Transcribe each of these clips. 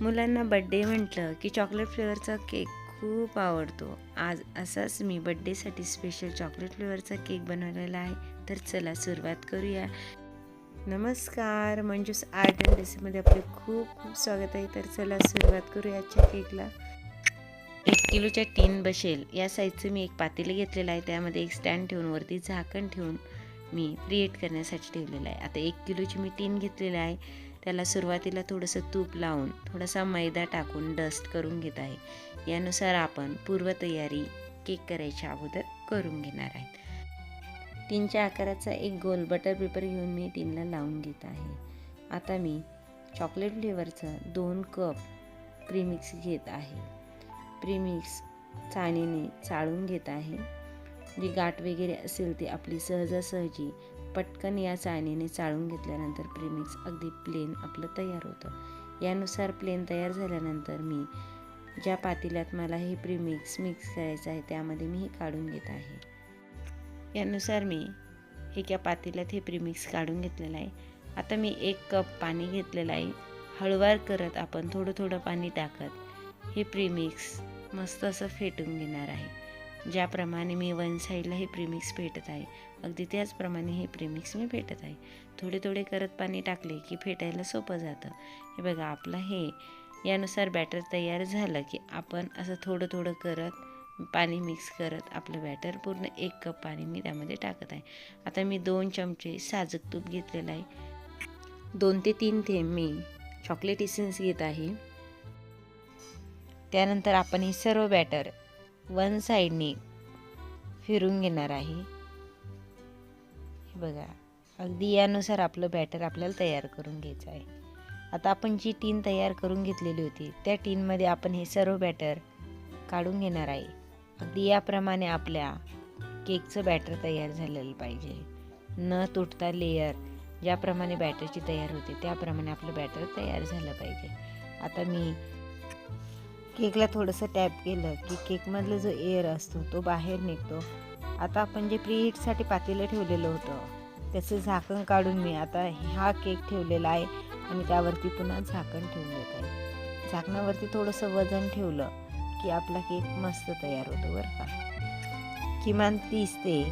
मुलांना बड्डे म्हटलं की चॉकलेट फ्लेवरचा केक खूप आवडतो. आज असाच मी बड्डेसाठी स्पेशल चॉकलेट फ्लेवरचा केक बनवलेला आहे. तर चला सुरुवात करूया. नमस्कार मंजूस आर्ट अँड रेसिपीमध्ये आपले खूप खूप स्वागत आहे. तर चला सुरुवात करूया आजच्या केकला एक किलोच्या टीन बसेल. या साईजचं मी एक पातेलं घेतलेलं आहे. त्यामध्ये एक स्टँड ठेवून वरती झाकण ठेवून मी प्रिएट करण्यासाठी ठेवलेलं आहे. आता एक किलोची मी टीन घेतलेलं आहे. त्याला सुरुवातीला थोडंसं तूप लावून थोडासा मैदा टाकून डस्ट करून घेत आहे. यानुसार आपण पूर्वतयारी केक करायच्या अगोदर करून घेणार आहेत टीनच्या आकाराचा एक गोल बटर पेपर घेऊन मी टीनला लावून घेत आहे. आता मी चॉकलेट फ्लेवरचं दोन कप प्रीमिक्स घेत आहे. प्रीमिक्स चाणीने चाळून घेत आहे. जी गाठ वगैरे असेल ती आपली सहजासहजी पटकन या चाळणीने चाळून घेतल्यानंतर प्रीमिक्स अगदी प्लेन आपलं तयार होतं. यानुसार प्लेन तयार झाल्यानंतर मी ज्या पातेल्यात मला हे प्रीमिक्स मिक्स करायचं आहे त्यामध्ये मी हे काढून घेत आहे. यानुसार मी एका पातेल्यात हे प्रीमिक्स काढून घेतलेलं आहे. आता मी एक कप पाणी घेतलेलं आहे. हळवार करत आपण थोडं थोडं पाणी टाकत हे प्रीमिक्स मस्त असं फेटून घेणार आहे. ज्याप्रमाणे मी वन साईडला हे प्रीमिक्स फेटत आहे. अगदी त्याचप्रमाणे हे प्रिमिक्स मी फेटत आहे. थोडे थोडे करत पाणी टाकले की फेटायला सोपं जातं. हे बघा आपलं हे यानुसार बॅटर तयार झालं की आपण असं थोडं थोडं करत पाणी मिक्स करत आपलं बॅटर पूर्ण एक कप पाणी मी त्यामध्ये टाकत आहे. आता मी दोन चमचे साजूक तूप घेतलेलं आहे. दोन ते तीन थेंब मी चॉकलेट इसेन्स घेत आहे. त्यानंतर आपण हे सर्व बॅटर वन साईडने फिरून घेणार आहे. हे बघा अगदी यानुसार आपलं बॅटर आपल्याला तयार करून घ्यायचं आहे. आता आपण जी टीन तयार करून घेतलेली होती त्या टीनमध्ये आपण हे सर्व बॅटर काढून घेणार आहे. अगदी याप्रमाणे आपल्या केकचं बॅटर तयार झालेलं पाहिजे. न तुटता लेयर ज्याप्रमाणे बॅटरची तयार होते त्याप्रमाणे आपलं बॅटर तयार झालं पाहिजे. आता मी केकला थोडंसं टॅप केलं की केकमधलं जो एअर असतो तो बाहेर निघतो. आता आपण जे प्रीहीटसाठी पातेलं ठेवलेलं होतं त्याचं झाकण काढून मी आता हा केक ठेवलेला आहे आणि त्यावरती पुन्हा झाकण ठेवून देत. आहे झाकणावरती थोडंसं वजन ठेवलं की आपला केक मस्त तयार होतो बरं का. किमान तीस ते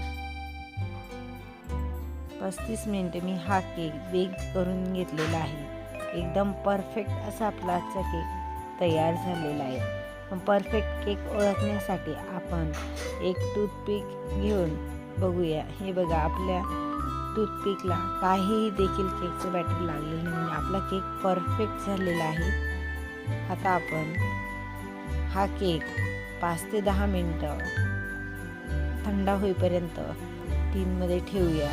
पस्तीस मिनटं मी हा केक बेक करून घेतलेला आहे. एकदम परफेक्ट असा आपला आजचा केक तयार झालेला आहे. परफेक्ट केक ओळखण्यासाठी आपण एक टूथपिक घेऊन बघूया. हे बघा आपल्या टूथपिकला काहीही देखील केकचं बॅटर लागलेलं नाही. म्हणजे आपला केक परफेक्ट झालेला आहे. आता आपण हा केक पाच ते दहा मिनटं थंड होईपर्यंत टीनमध्ये ठेवूया.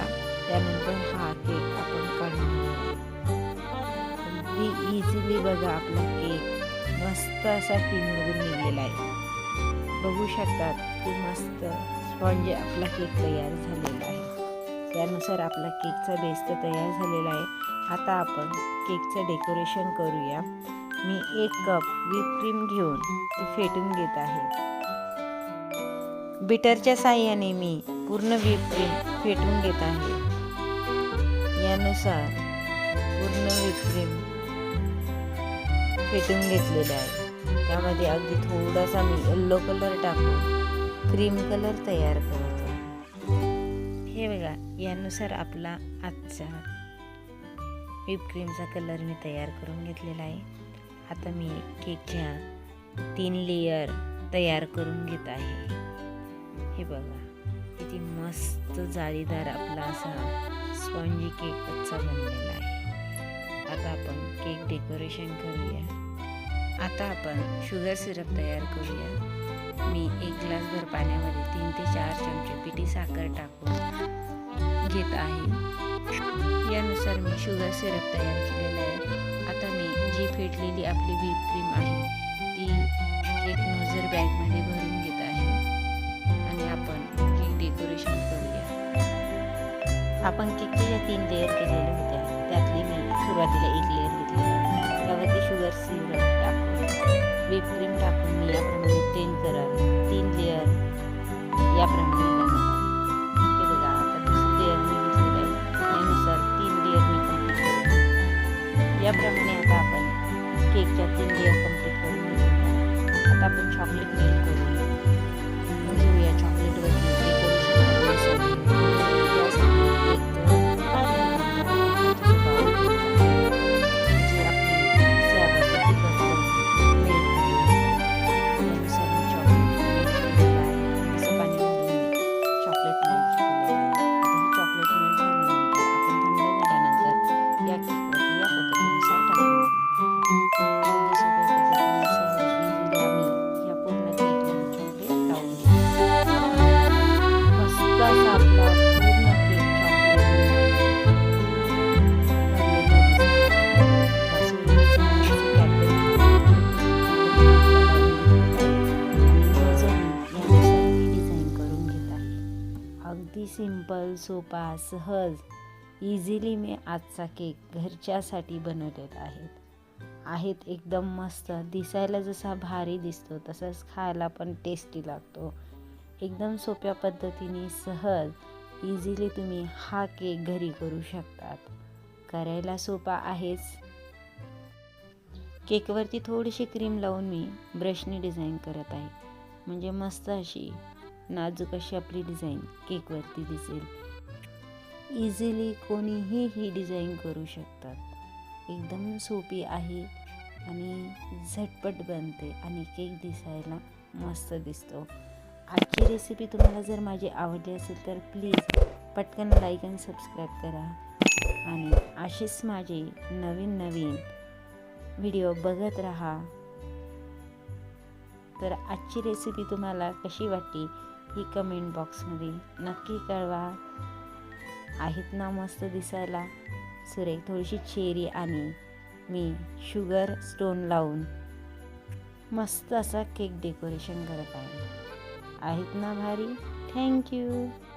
त्यानंतर हा केक आपण काढून अगदी इझिली बघा आपला केक मस्त असा टीनमधून निघलेला आहे. बघू शकतात की मस्त स्पॉन्ज आपला केक तयार झालेला आहे. त्यानुसार आपला केकचा बेस तर तयार झालेला आहे. आता आपण केकचं डेकोरेशन करूया. मी एक कप व्हीप क्रीम घेऊन ती फेटून घेत आहे. बिटरच्या साह्याने मी पूर्ण व्हीप क्रीम फेटून घेत आहे. यानुसार पूर्ण व्हीप क्रीम फेटून घेतलेलं आहे. त्यामध्ये अगदी थोडासा मी येल्लो कलर टाकून क्रीम कलर तयार करतो. हे बघा यानुसार आपला आजचा व्हीप क्रीमचा कलर मी तयार करून घेतलेला आहे. आता मी केकच्या तीन लेयर तयार करून घेत आहे. हे बघा किती मस्त जाळीदार आपला असा स्पॉन्जी केक कच्चा बनलेला आहे. आता आपण केक डेकोरेशन करूया. आता आपण शुगर सिरप तयार करूया. मी एक ग्लासभर पाण्यामध्ये तीन ते चार चमचे पिठी साखर टाकून घेत आहे. यानुसार मी शुगर सिरप तयार केलेलं आहे. आता मी जी फेटलेली आपली व्हीप क्रीम आहे ती एक नोझर बॅगमध्ये भरून घेत आहे. आणि आपण केक डेकोरेशन करूया. आपण केकच्या ज्या तीन लेअर केलेल्या सुरुवातीला एक लेअर घेतली. त्यावरती शुगर सिरप टाकून व्हीप क्रीम टाकून मी याप्रमाणे टेन करत तीन लेअर याप्रमाणे अगदी सिंपल सोपा सहज इझिली मी आजचा केक घरच्यासाठी बनवलेला आहे. आहेत एकदम मस्त. दिसायला जसा भारी दिसतो तसंच खायला पण टेस्टी लागतो. एकदम सोप्या पद्धतीने सहज इझिली तुम्ही हा केक घरी करू शकतात. करायला सोपा आहेच. केकवरती थोडीशी क्रीम लावून मी ब्रशने डिझाईन करत आहे. म्हणजे मस्त अशी नाजूक अशी आपली डिझाईन केकवरती दिसेल. इझिली कोणीही ही डिझाईन करू शकतात. एकदम सोपी आहे आणि झटपट बनते आणि केक दिसायला मस्त दिसतो. आजची रेसिपी तुम्हाला जर माझी आवडली असेल तर प्लीज पटकन लाईक आणि सबस्क्राईब करा. आणि असेच माझे नवीन नवीन व्हिडिओ बघत राहा. तर आजची रेसिपी तुम्हाला कशी वाटली? ही कमेंट बॉक्समध्ये नक्की कळवा. आहेत ना मस्त दिसायला. सुरेख थोडीशी चेरी आणि मी शुगर स्टोन लावून मस्त असा केक डेकोरेशन करत आहे. आहेत ना भारी? थँक्यू